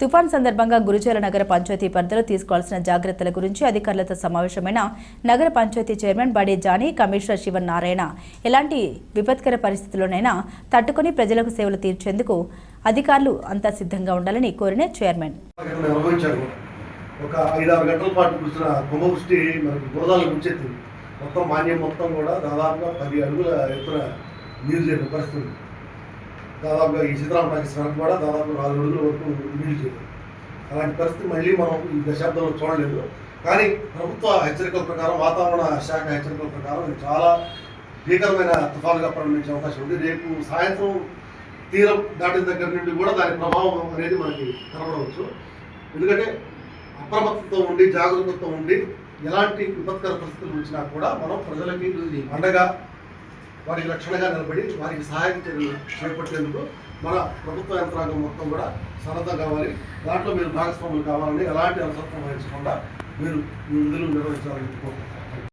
తుఫాన్ సందర్భంగా గురుజాల నగర పంచాయతీ పరిధిలో తీసుకోవాల్సిన జాగ్రత్తల గురించి అధికారులతో సమావేశమైన నగర పంచాయతీ చైర్మన్ బడే జానీ కమిషనర్ శివన్ నారాయణ ఎలాంటి విపత్కర పరిస్థితుల్లోనైనా తట్టుకుని ప్రజలకు సేవలు తీర్చేందుకు అధికారులు అంతా సిద్ధంగా ఉండాలని కోరిన చైర్మన్. ఒక ఐదారు గంటల పాటు కురిసిన కుంభవృష్టి మనకి బురదలు ముంచెత్తింది మొత్తం మాన్యం మొత్తం కూడా దాదాపుగా పది అడుగుల ఎత్తున నీరు చేరిన పరిస్థితి. దాదాపుగా ఈ సీతారామ టాకీస్ వరకు కూడా దాదాపు నాలుగు అడుగుల వరకు చేరింది అలాంటి పరిస్థితి మళ్ళీ మనం ఈ దశాబ్దంలో చూడలేదు. కానీ ప్రభుత్వ హెచ్చరికల ప్రకారం వాతావరణ శాఖ హెచ్చరికల ప్రకారం ఇది చాలా భీకరమైన తుఫానుగా పరిణమించే అవకాశం ఉంది. రేపు సాయంత్రం తీరం దాటిన దగ్గర నుండి కూడా దాని ప్రభావం అనేది మనకి కనబడవచ్చు. ఎందుకంటే అప్రమత్తతో ఉండి జాగరూకతతో ఉండి ఎలాంటి విపత్కర పరిస్థితులు వచ్చినా కూడా మనం ప్రజలకి అండగా వారికి రక్షణగా నిలబడి వారికి సహాయం చర్యలు చేపట్టేందుకు మన ప్రభుత్వ యంత్రాంగం మొత్తం కూడా సన్నద్ధం కావాలి. దాంట్లో మీరు భాగస్వాములు కావాలని ఎలాంటి అవసరం వహించకుండా మీరు మీ విధులు నిర్వహించాలని కోరుకుంటున్నాను